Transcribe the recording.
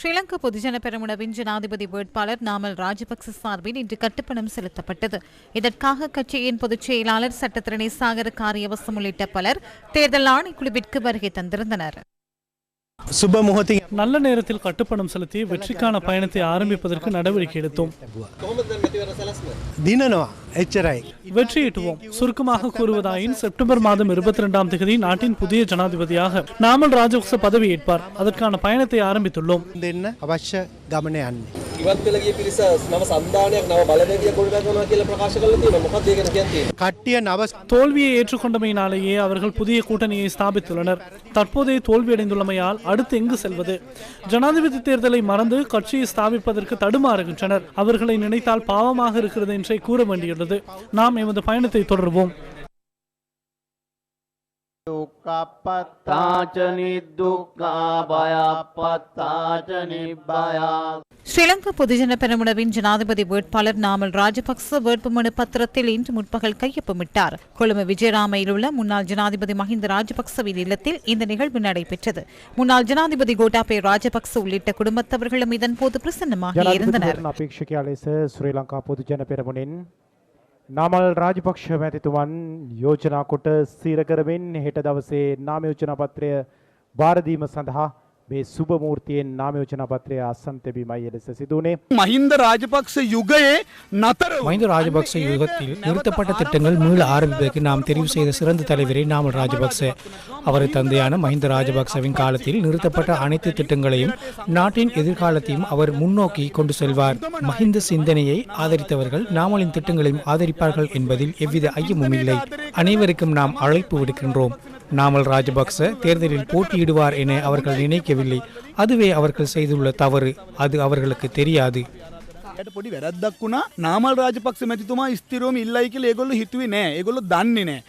ஸ்ரீலங்கா பொதுஜன பெருமுனவின் ஜனாதிபதி வேட்பாளர் நாமல் ராஜபக்ச சார்பில் இன்று கட்டுப்பணம் செலுத்தப்பட்டது. இதற்காக கட்சியின் பொதுச் செயலாளர் சட்டத்திரணி சாகர காரியவசம் உள்ளிட்ட பலர் தேர்தல் ஆணைக்குழுவிற்கு வருகை தந்திருந்தனர். சுபமுகத்தி நல்ல நேரத்தில் கட்டுப்பணம் செலுத்தி வெற்றிக்கான பயணத்தை ஆரம்பிப்பதற்கு நடவடிக்கை எடுத்தோம். வெற்றி ஈட்டுவோம் சுருக்கமாக கூறுவதாயின் செப்டம்பர் மாதம் இருபத்தி இரண்டாம் தேதி நாட்டின் புதிய ஜனாதிபதியாக நாமல் ராஜபக்ச பதவியேற்பார் அதற்கான பயணத்தை ஆரம்பித்துள்ளோம். දෙන්න අවශ්‍ය ගමන යන්නේ. ඉවත් වෙලා ගිය පිරිස නව සන්දානයක් නව බලවේගයක් ගොඩනගනවා කියලා ප්‍රකාශ කරලා තියෙනවා. මොකක්ද ඒ ගැන කියන්නේ? කට්ටිය නව தோல்வியை ஏற்றுக்கொண்டமையினாலேயே அவர்கள் புதிய கூட்டணியை ஸ்தாபித்துள்ளனர் தற்போதைய தோல்வியடைந்துள்ளமையால் அடுத்து எங்கு செல்வது ஜனாதிபதி தேர்தலை மறந்து கட்சியை ஸ்தாபிப்பதற்கு தடுமாறுகின்றனர் அவர்களை நினைத்தால் பாவமாக இருக்கிறது என்றே கூற வேண்டியுள்ளது நாம் எமது பயணத்தை தொடர்வோம் දුක්කපත්තාච නිදුක්කා භයපත්තාච නිබ්බයා ஸ்ரீலங்கா பொதுஜன பெரமுனவின் ஜனாதிபதி வேட்பாளர் நாமல் ராஜபக்ச வேட்புமனு பத்திரத்தில் இன்று முற்பகல் கையொப்பமிட்டார் கொழும்பு விஜயராமையில் உள்ள முன்னாள் ஜனாதிபதி மஹிந்த ராஜபக்சவின் இல்லத்தில் இந்த நிகழ்வு நடைபெற்றது முன்னாள் ஜனாதிபதி கோட்டாபே ராஜபக்ச உள்ளிட்ட குடும்பத்தவர்களும் இதன்போது பிரசன்னமாக இருந்தனர் ජනාධිපතිවරණ අපේක්ෂකයා ලෙස ශ්‍රී ලංකා පොදු ජන පෙරමුණෙන් නමල් රාජපක්ෂ මැතිතුමන් යෝජනා කොට සීර කරමින් හෙට දවසේ නාමයෝජනා පත්‍රය භාරදීම සඳහා මේ සුභමූර්තියෙන් නාමයෝජන පත්‍රය අසන්තැබීමයි එලෙස සිදුවනේ. மஹிந்த ராஜபக்ச யுகையே நතර மஹிந்த ராஜபக்ச யுகத்தில் நிறுத்தப்பட்ட திட்டங்கள் மீள ஆரம்பிப்பதற்கு நாம் தெரிவு செய்த சிறந்த தலைவரே நாமல் ராஜபக்ச அவரது தந்தையான மஹிந்த ராஜபக்சவின் காலத்தில் நிறுத்தப்பட்ட அனைத்து திட்டங்களையும் நாட்டின் எதிர்காலத்தையும் அவர் முன்னோக்கி கொண்டு செல்வார் மஹிந்த சிந்தனையை ஆதரித்தவர்கள் நாமலின் திட்டங்களையும் ஆதரிப்பார்கள் என்பதில் எவ்வித ஐயமும் இல்லை அனைவருக்கும் நாம் அழைப்பு விடுக்கின்றோம் நாமல் ராஜபக்ச தேர்தலில் போட்டியிடுவார் என அவர்கள் நினைக்கவில்லை அதுவே அவர்கள் செய்துள்ள தவறு அது அவர்களுக்கு தெரியாது යට පොඩි වැරද්දක් වුණා නාමල් රාජපක්ෂ මැතිතුමා ස්තිරෝම ඉල්ලයි කියලා ඒගොල්ලෝ හිතුවේ නෑ ඒගොල්ලෝ දන්නේ නෑ